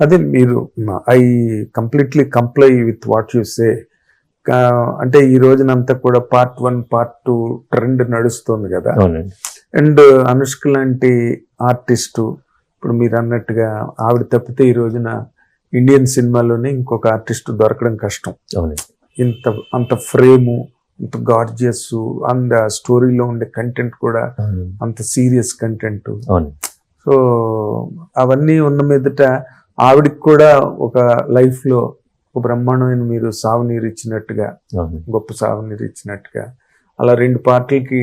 అదే మీరు I completely comply with what you say అంటే ఈ రోజునంతా కూడా part one part two trend నడుస్తుంది కదా. అండ్ అనుష్క లాంటి ఆర్టిస్టు ఇప్పుడు మీరు అన్నట్టుగా ఆవిడ తప్పితే ఈ రోజున ఇండియన్ సినిమాలోనే ఇంకొక ఆర్టిస్ట్ దొరకడం కష్టం. ఇంత అంత ఫ్రేము అంత గార్జియస్ అంత స్టోరీలో ఉండే కంటెంట్ కూడా అంత సీరియస్ కంటెంట్ సో అవన్నీ ఉన్న మీదట ఆవిడకి కూడా ఒక లైఫ్లో ఒక బ్రహ్మాండమైన మీరు సాగునీరు ఇచ్చినట్టుగా గొప్ప సాగునీరు ఇచ్చినట్టుగా అలా రెండు పార్టీలకి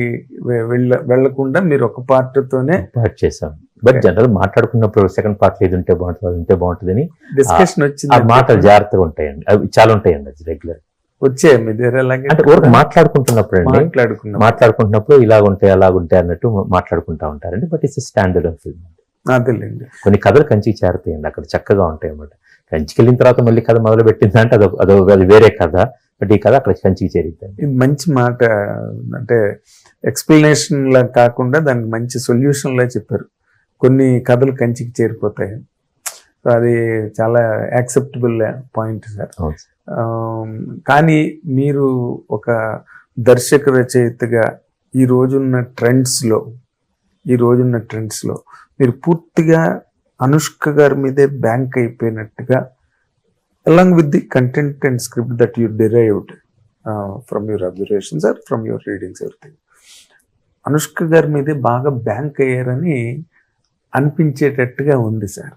వెళ్ళ వెళ్ళకుండా మీరు ఒక పార్టీతోనే పార్ట్ చేసాం బట్ జనరల్ మాట్లాడుకున్నప్పుడు సెకండ్ పార్ట్ ఇది ఉంటే బాగుంటుంది ఉంటే బాగుంటుంది డిస్కషన్ ఆ వచ్చింది మాటలు జాగ్రత్తగా ఉంటాయండి. అవి చాలా ఉంటాయండి అది రెగ్యులర్ వచ్చే మీ దగ్గర అంటే మాట్లాడుకుంటున్నప్పుడు అండి మాట్లాడుకుంటున్నప్పుడు ఇలాగుంటాయి అలాగుంటాయి అన్నట్టు మాట్లాడుకుంటా ఉంటారండి. But it's standard of film అదేలేండి. కొన్ని కథలు కంచికి చేరుతాయండి. అక్కడ చక్కగా ఉంటాయి అన్నమాట కంచికి వెళ్ళిన తర్వాత మళ్ళీ కథ మొదలు పెట్టిందంటే అదో అది వేరే కథ. బట్ ఈ కథ అక్కడ కంచికి చేరుతుంది ఇది మంచి మాట అంటే ఎక్స్ప్లెనేషన్ లా కాకుండా దానికి మంచి సొల్యూషన్ లా చెప్పారు. కొన్ని కథలు కంచికి చేరిపోతాయి. సో అది చాలా యాక్సెప్టబుల్ పాయింట్ సార్. అవును సార్. కానీ మీరు ఒక దర్శక రచయితగా ఈ రోజున్న ట్రెండ్స్లో ఈ రోజున్న ట్రెండ్స్లో మీరు పూర్తిగా అనుష్క గారి మీదే bank అయిపోయినట్టుగా along with the content and script that you derived from your observations or from your readings everything Anushka గారి మీదే బాగా బ్యాంక్ అయ్యారని అనిపించేటట్టుగా ఉంది sir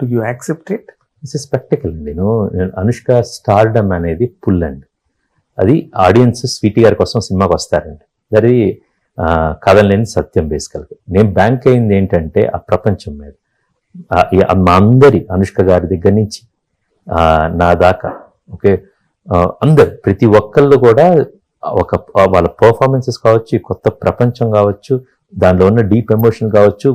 to you accept it it's spectacle అండి నేను అనుష్క స్టార్డమ్ అనేది పుల్ అండి. అది ఆడియన్స్ స్వీటీ గారి కోసం సినిమాకి వస్తారండి. అది కథలేని సత్యం బేసికల్గా. నేను బ్యాంక్ అయింది ఏంటంటే ఆ ప్రపంచం మీద. మా అందరి అనుష్క గారి దగ్గర నుంచి నా దాకా. ఓకే? అందరు ప్రతి ఒక్కళ్ళు కూడా ఒక వాళ్ళ పర్ఫార్మెన్సెస్ కావచ్చు కొత్త ప్రపంచం కావచ్చు దానిలో ఉన్న డీప్ ఎమోషన్ కావచ్చు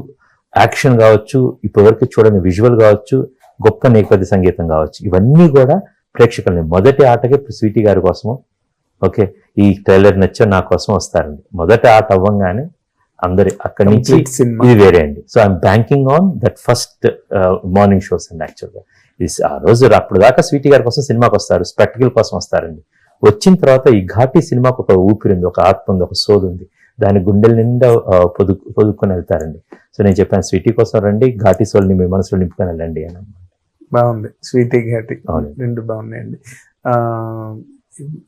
యాక్షన్ కావచ్చు ఇప్పటివరకు చూడని విజువల్ కావచ్చు గొప్ప నేపథ్య సంగీతం కావచ్చు ఇవన్నీ కూడా ప్రేక్షకుల్ని. మొదటి ఆటకే స్వీటీ గారి కోసము ఓకే ఈ ట్రైలర్ నచ్చో నా కోసం వస్తారండి. మొదటి ఆట అవ్వంగానే అందరి అక్కడి నుంచి. ఇది వేరే అండి. So I'm banking on that first morning shows అండి యాక్చువల్గా ఇది ఆ రోజు అప్పుడు దాకా స్వీటీ గారి కోసం సినిమాకి వస్తారు స్పెక్టికల్ కోసం వస్తారండి. వచ్చిన తర్వాత ఈ ఘాటీ సినిమాకు ఒక ఊపిరి ఉంది ఒక ఆత్మ ఉంది ఒక సోదు ఉంది. దాని గుండెల నిండా పొదు పొదుక్కొని వెళ్తారండి. సో నేను చెప్పాను స్వీటీ కోసం రండి ఘాటీ సోల్ని మీ మనసులో నింపుకొని వెళ్ళండి అని బాగుంది. స్వీటీ ఘాటి. రెండు బాగున్నాయండి.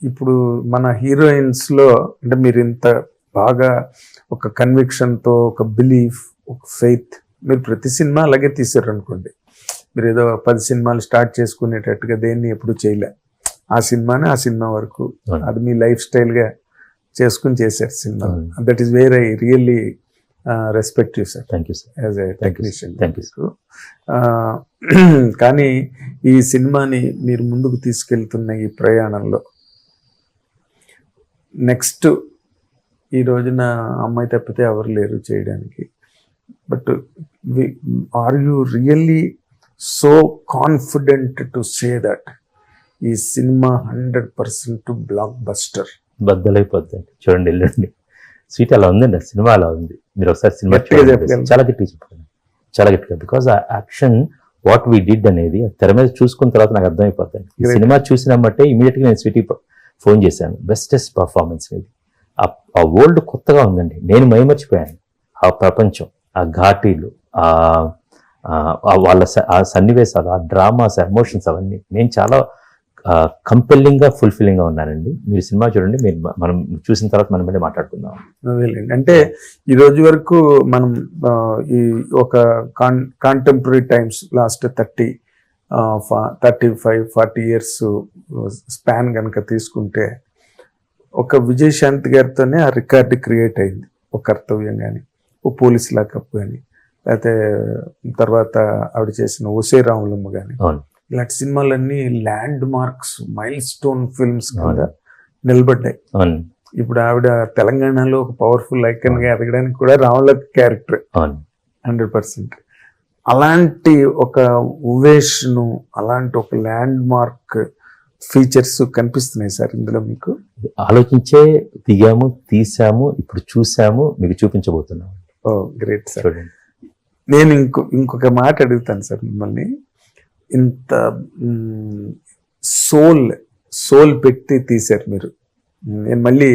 ఇప్పుడు మన హీరోయిన్స్లో అంటే మీరు ఇంత బాగా ఒక కన్విక్షన్తో ఒక బిలీఫ్ ఒక ఫెయిత్ మీరు ప్రతి సినిమా అలాగే తీసారు అనుకోండి మీరు ఏదో పది సినిమాలు స్టార్ట్ చేసుకునేటట్టుగా దేన్ని ఎప్పుడు చేయలే. ఆ సినిమానే ఆ సినిమా వరకు. అది మీ లైఫ్ స్టైల్గా చేసుకుని చేశారు cinema. That is where I really respect you sir thank you sir as a sir. Technician Thank you, కానీ ఈ సినిమాని మీరు ముందుకు తీసుకెళ్తున్న ఈ ప్రయాణంలో నెక్స్ట్ ఈ రోజున అమ్మాయి తప్పితే ఎవరు లేరు చేయడానికి. But are you really so confident to say that ఈ సినిమా హండ్రెడ్ పర్సెంట్ బ్లాక్ బస్టర్. బద్దలైపోద్దండి చూడండి వెళ్ళండి. స్వీట్ అలా ఉందండి ఆ సినిమా అలా ఉంది. మీరు ఒకసారి సినిమా. చాలా గట్టిగా చెప్పండి చాలా గట్టిగా. బికాస్ ఆ యాక్షన్ వాట్ వీ డిడ్ అనేది తెర మీద చూసుకున్న తర్వాత నాకు అర్థమైపోతుంది. సినిమా చూసినమ్మంటే ఇమీడియట్గా నేను స్వీటీ ఫోన్ చేశాను. బెస్టెస్ట్ పర్ఫార్మెన్స్ ఇది. ఆ- ఓల్డ్ వరల్డ్ కొత్తగా ఉందండి. నేను మైమర్చిపోయాను. ఆ ప్రపంచం ఆ ఘాటీలు ఆ వాళ్ళ స- ఆ సన్నివేశాలు ఆ డ్రామాస్ ఎమోషన్స్ అవన్నీ. నేను చాలా కంపెల్లింగ్గా ఫుల్ఫిల్లింగ్గా ఉన్నానండి. మీరు సినిమా చూడండి. మీరు మనం చూసిన తర్వాత మనం మళ్ళీ మాట్లాడుకుందాం. అంటే ఈ రోజు వరకు మనం ఈ ఒక con contemporary times last thirty thirty five forty years span కనుక తీసుకుంటే ఒక విజయశాంతి గారితోనే ఆ రికార్డు క్రియేట్ అయింది ఒక కర్తవ్యం కానీ ఓ పోలీస్ లాకప్ కానీ లేకపోతే తర్వాత ఆవిడ చేసిన ఒసే రాములమ్మ కానీ ఇలాంటి సినిమాలన్నీ landmarks milestone films కింద. నిలబడ్డాయి. ఇప్పుడు ఆవిడ తెలంగాణలో ఒక పవర్ఫుల్ ఐకన్గా ఎదగడానికి కూడా రాములక్ క్యారెక్టర్. Hundred percent. అలాంటి ఒక ఉవేష్ను అలాంటి ఒక ల్యాండ్ మార్క్ ఫీచర్స్ కనిపిస్తున్నాయి సార్ ఇందులో మీకు? ఆలోచించే దిగాము తీసాము ఇప్పుడు చూసాము మీకు చూపించబోతున్నాం. Oh great sir. నేను ఇంకో ఇంకొక మాట అడుగుతాను సార్ మిమ్మల్ని. ఇంత సోల్ సోల్ పెట్టి తీశారు మీరు. నేను మళ్ళీ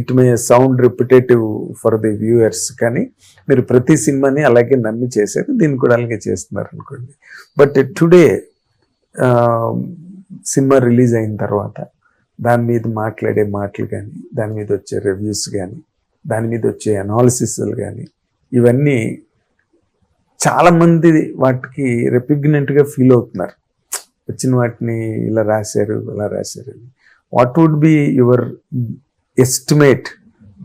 it may sound repetitive for the viewers కానీ మీరు ప్రతి సినిమాని అలాగే నమ్మి చేశారు దీన్ని కూడా అలాగే చేస్తున్నారు అనుకోండి. బట్ టుడే సినిమా రిలీజ్ అయిన తర్వాత దాని మీద మాట్లాడే మాటలు కానీ దాని మీద వచ్చే రివ్యూస్ కానీ దాని మీద వచ్చే అనాలిసిస్లు కానీ ఇవన్నీ చాలామంది వాటికి రెపిగ్నెంట్గా ఫీల్ అవుతున్నారు. వచ్చిన వాటిని ఇలా రాశారు ఇలా రాశారు what would be your estimate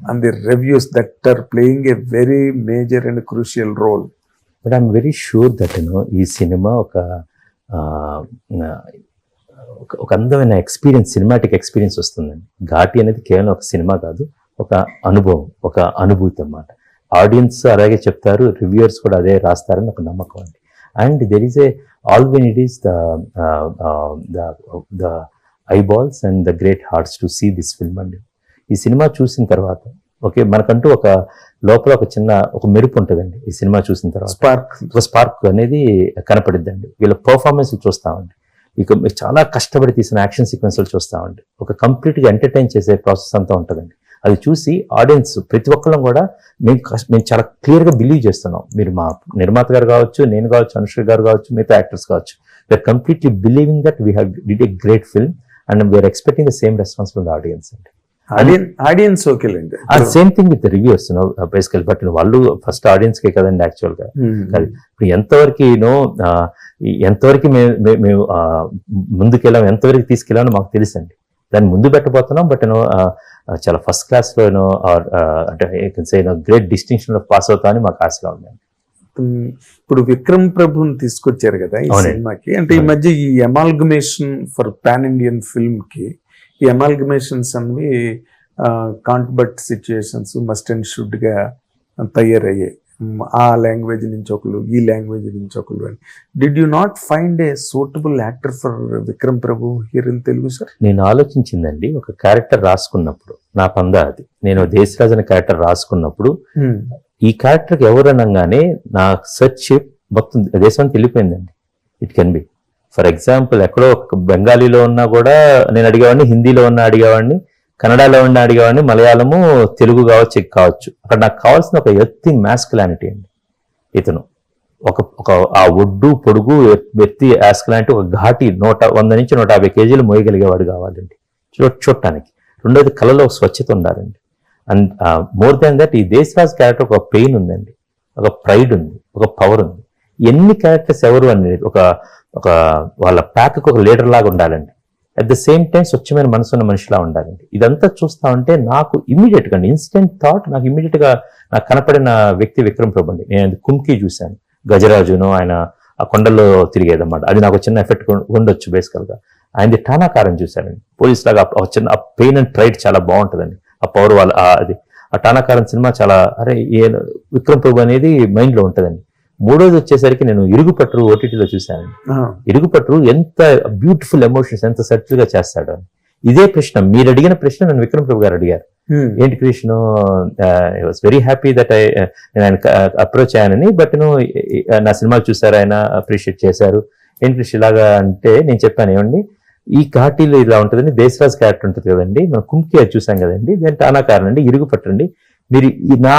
and the reviews that are playing a very major and crucial role? But I'm very sure that you know ఈ సినిమా ఒక ఒక- అందమైన ఎక్స్పీరియన్స్ సినిమాటిక్ ఎక్స్పీరియన్స్ వస్తుందండి. ఘాటి అనేది కేవలం ఒక సినిమా కాదు ఒక అనుభవం ఒక అనుభూతి అన్నమాట. ఆడియన్స్ అలాగే చెప్తారు రివ్యూయర్స్ కూడా అదే రాస్తారని ఒక నమ్మకం అండి. And there is a all when it is the the eyeballs and the great hearts to see this film అండి. ఈ సినిమా చూసిన తర్వాత ఓకే మనకంటూ ఒక లోపల ఒక చిన్న ఒక మెరుపు ఉంటుందండి. ఈ సినిమా చూసిన తర్వాత స్పార్క్ ఒక స్పార్క్ అనేది కనపడిద్దండి. వీళ్ళ పర్ఫార్మెన్స్ చూస్తామండి. ఇక మీరు చాలా కష్టపడి తీసిన యాక్షన్ సీక్వెన్స్లు చూస్తామండి. ఒక కంప్లీట్గా ఎంటర్టైన్ చేసే ప్రాసెస్ అంతా ఉంటుందండి. అది చూసి ఆడియన్స్ ప్రతి ఒక్కళ్ళం కూడా మేము మేము చాలా క్లియర్గా బిలీవ్ చేస్తున్నాం. మీరు మా నిర్మాత గారు కావచ్చు నేను కావచ్చు అనుష్క గారు కావచ్చు మిగతా యాక్టర్స్ కావచ్చు. We're completely believing that we have did a great film and we're expecting the same response from the audience అండి audience audience ఓకేలేండి same thing with reviews basically but వాళ్ళు ఫస్ట్ ఆడియన్స్ కే కదండి యాక్చువల్గా. Hmm. ఇప్పుడు ఎంతవరకు you know ఎంతవరకు మేము మే- మేము ఆ, ముందుకెళ్ళాం ఎంతవరకు తీసుకెళ్ళామో మాకు తెలుసండి. దాన్ని ముందు పెట్టబోతున్నాం బట్ యూనో చాలా ఫస్ట్ క్లాస్లో యూనో అంటే గ్రేట్ డిస్టింక్షన్లో పాస్ అవుతా అని మాకు ఆశగా ఉంది ఉమ్, ఇప్పుడు విక్రమ్ ప్రభుని తీసుకొచ్చారు కదా ఈ. సినిమాకి. అంటే ఈ మధ్య ఈ ఎమాల్గమేషన్ ఫర్ పాన్ ఇండియన్ ఫిల్మ్కి ఈ ఎమాల్గమేషన్స్ అన్నవి can't but situations must and షుడ్గా తయారయ్యాయి. ఆ లాంగ్వేజ్ నుంచి ఒకరు ఈ లాంగ్వేజ్ నుంచి ఒకరు అని. Did you not find a suitable actor for Vikram Prabhu here in Telugu sir నేను ఆలోచించిందండి ఒక క్యారెక్టర్ రాసుకున్నప్పుడు నా పంద అది. నేను దేశరాజ్ అనే క్యారెక్టర్ రాసుకున్నప్పుడు ఈ క్యారెక్టర్కి ఎవరు అనగానే నా సెర్చ్ మొత్తం దేశం వెళ్ళిపోయిందండి it can be for example ఎక్కడో ఒక బెంగాలీలో ఉన్నా కూడా నేను అడిగేవాడిని హిందీలో ఉన్నా అడిగేవాడిని కన్నడలో ఉన్న అడిగేవాడిని మలయాళము తెలుగు కావచ్చు కావచ్చు. అక్కడ నాకు కావాల్సిన ఒక ఎత్తి మ్యాస్కులానిటీ అండి. ఇతను ఒక ఒక ఆ ఒడ్డు పొడుగు ఎత్తి యాస్కులాంటి ఒక ఘాటి నూట వంద నుంచి నూట యాభై కేజీలు మోయగలిగేవాడు కావాలండి. చూ చూడటానికి. రెండోది కళలో ఒక స్వచ్ఛత ఉండాలండి. అండ్ మోర్ దాన్ దట్ ఈ దేశరాజ్ క్యారెక్టర్ ఒక పెయిన్ ఉందండి. ఒక ప్రైడ్ ఉంది. ఒక పవర్ ఉంది. ఎన్ని క్యారెక్టర్స్ ఎవరు అనేది ఒక ఒక వాళ్ళ ప్యాక్కి ఒక లీడర్ లాగా ఉండాలండి. అట్ ద సేమ్ టైం స్వచ్ఛమైన మనసు ఉన్న మనిషిలా ఉండాలండి. ఇదంతా చూస్తా ఉంటే నాకు ఇమీడియట్గా ఇన్స్టెంట్ థాట్ నాకు ఇమీడియట్గా నాకు కనపడిన వ్యక్తి విక్రమ్ ప్రభు అండి. నేను కుంకి చూశాను. గజరాజును ఆయన ఆ కొండల్లో తిరిగేదన్నమాట. అది నాకు చిన్న ఎఫెక్ట్ ఉండొచ్చు బేసికల్గా. ఆయనది టానాకారం చూశానండి. పోలీస్ లాగా చిన్న ఆ పెయిన్ అండ్ ప్రైడ్ చాలా బాగుంటుందండి. ఆ పవర్ వాళ్ళ అది ఆ టానాకారం సినిమా చాలా అరే ఏ విక్రమ్ ప్రభు అనేది మైండ్లో ఉంటుందండి. మూడోది వచ్చేసరికి నేను ఇరుగుపట్టు ఓటీటీలో చూశాను. ఇరుగుపట్టు ఎంత బ్యూటిఫుల్ ఎమోషన్స్ ఎంత సటిల్గా చేస్తాడు. ఇదే ప్రశ్న మీరు అడిగిన ప్రశ్న నన్ను విక్రమ్ ప్రభు గారు అడిగారు. ఏంటి Krishna was very happy that I నేను ఆయన అప్రోచ్ అయ్యానని బట్ నా సినిమాలు చూసారు ఆయన అప్రిషియేట్ చేశారు. ఏంటి కృష్ణ ఇలాగా అంటే నేను చెప్పాను ఏమండి? ఈ ఘాటీలో ఇలా ఉంటుందండి. దేశరాజ్ క్యారెక్టర్ ఉంటుంది కదండి. మనం కుంకి అది చూసాం కదండి. దాని టానాకారం అండి. ఇరుగు పట్టండి. మీరు నా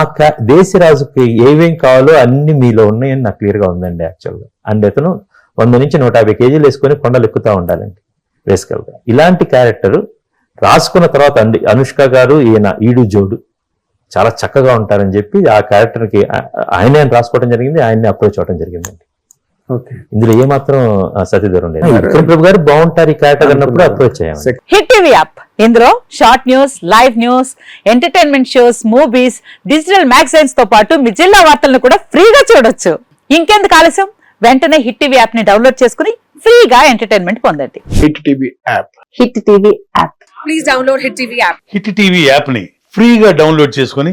దేశరాజుకి ఏమేం కావాలో అన్ని మీలో ఉన్నాయని నాకు క్లియర్గా ఉందండి యాక్చువల్గా అండ్ అతను వంద నుంచి నూట యాభై కేజీలు వేసుకొని కొండలు ఎక్కుతా ఉండాలండి. బేసికల్ ఇలాంటి క్యారెక్టర్ రాసుకున్న తర్వాత అండి అనుష్క గారు ఈయన ఈడు జోడు చాలా చక్కగా ఉంటారని చెప్పి ఆ క్యారెక్టర్కి ఆయన ఆయనే రాసుకోవడం జరిగింది. ఆయన్ని అప్రోచ్ అవ్వడం జరిగిందండి. ఇందులో ఏమాత్రం ఆ, సతీదూరం లేదు. విక్రమ్ ప్రభు గారు బాగుంటారు ఈ క్యారెక్టర్ అన్నప్పుడు అప్రోచ్ అయ్యాము హిట్ టీవీ యాప్. ఇందులో short news live news entertainment shows movies digital మ్యాగజైన్స్తో పాటు మీ జిల్లా వార్తలను కూడా ఫ్రీగా చూడొచ్చు. ఇంకెందుకు ఆలస్యం? వెంటనే హిట్ టీవీ యాప్ని డౌన్లోడ్ చేసుకుని ఫ్రీగా ఎంటర్టైన్మెంట్ పొందండి. Hit TV app. Hit TV app. Please download Hit TV app. Hit TV యాప్ని ఫ్రీగా డౌన్లోడ్ చేసుకొని